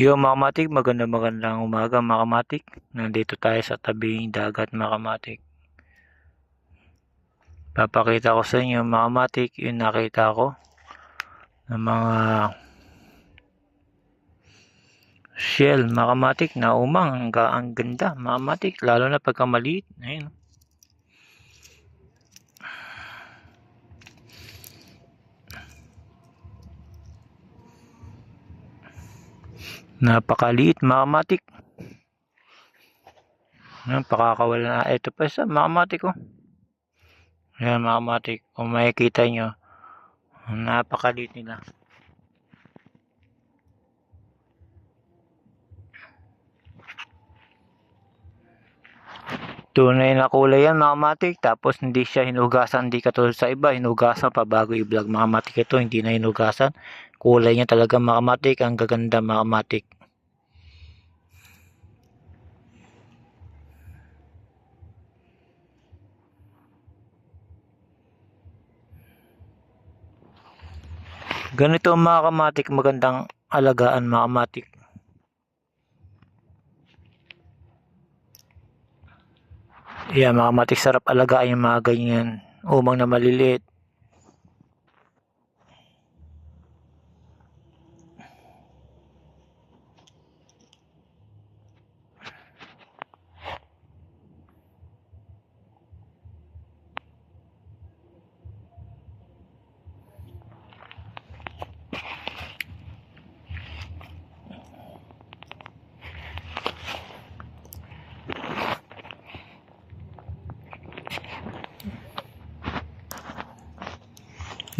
Yo mga kamatik, maganda magandang umaga mga kamatik. Nandito tayo sa tabing dagat mga kamatik. Papakita ko sa inyo mga kamatik yung nakita ko ng mga shell mga kamatik na umang ang, ang ganda mga kamatik lalo na pagka maliit. Ayun. Napakaliit mga kamatik. Ayan, pakakawala na. Ito pa isa, mga kamatik ko. Ayan, mga kamatik. Kung makikita nyo, napakaliit nila. Tunay na kulay yan, mga kamatik. Tapos hindi siya hinugasan, hindi katulad sa iba. Hinugasan pa bago i-vlog, mga kamatik. Ito, hindi na hinugasan. Kulay niya talaga, mga kamatik. Ang gaganda, mga kamatik. Ganito mga kamatik, magandang alagaan mga kamatik. Yeah, mga kamatik, sarap alagaan yung mga ganyan. Umang na maliliit.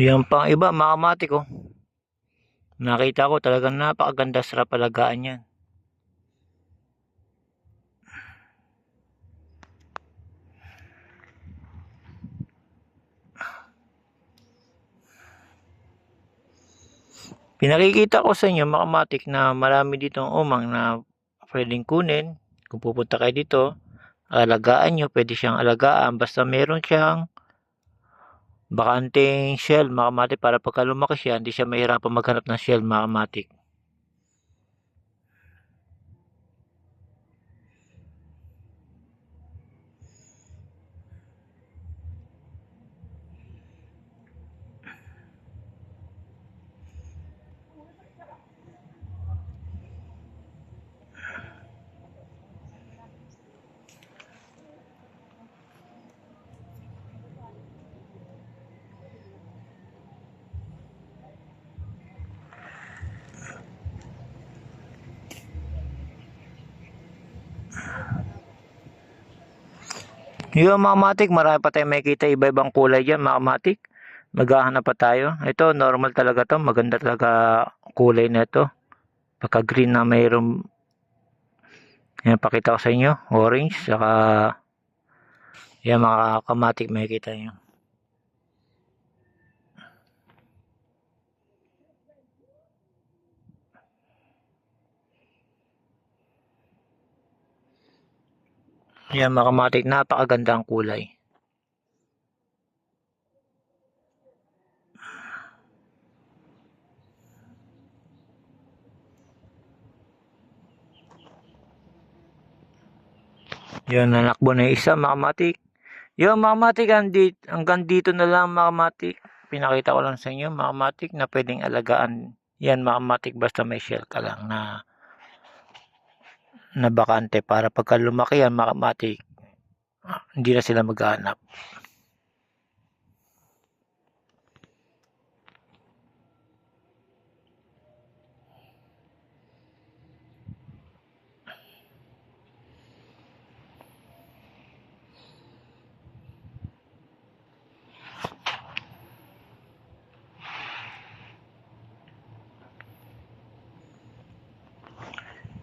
Yan pang iba, mga kamatik oh. Nakita ko talagang napakaganda sarap alagaan yan. Pinakikita ko sa inyo mga na marami ditong umang na pwedeng kunin. Kung pupunta kayo dito, alagaan nyo, pwede siyang alagaan. Basta meron siyang bakanting shell mga para pagka lumaki siya, hindi siya mahirapan maghanap ng shell mga kamatik. Yung mga kamatik, marami pa tayong makikita iba-ibang kulay dyan mga kamatik. Maghahanap pa tayo. Ito, normal talaga to. Maganda talaga kulay na ito. Pagka green na mayroong yan, pakita ko sa inyo. Orange, saka yan mga kamatik makikita nyo. Yan mga kamatik, napakaganda ang kulay. Yan, nanakbo na isa, mga kamatik. Yung mga kamatik, hanggang dito na lang mga kamatik. Pinakita ko lang sa inyo, mga kamatik, na pwedeng alagaan. Yan, mga kamatik, basta may shell ka lang na na bakante para pagka lumaki kamatik, ah, hindi na sila maghahanap.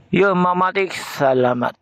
Yun, mga kamatik, salamat.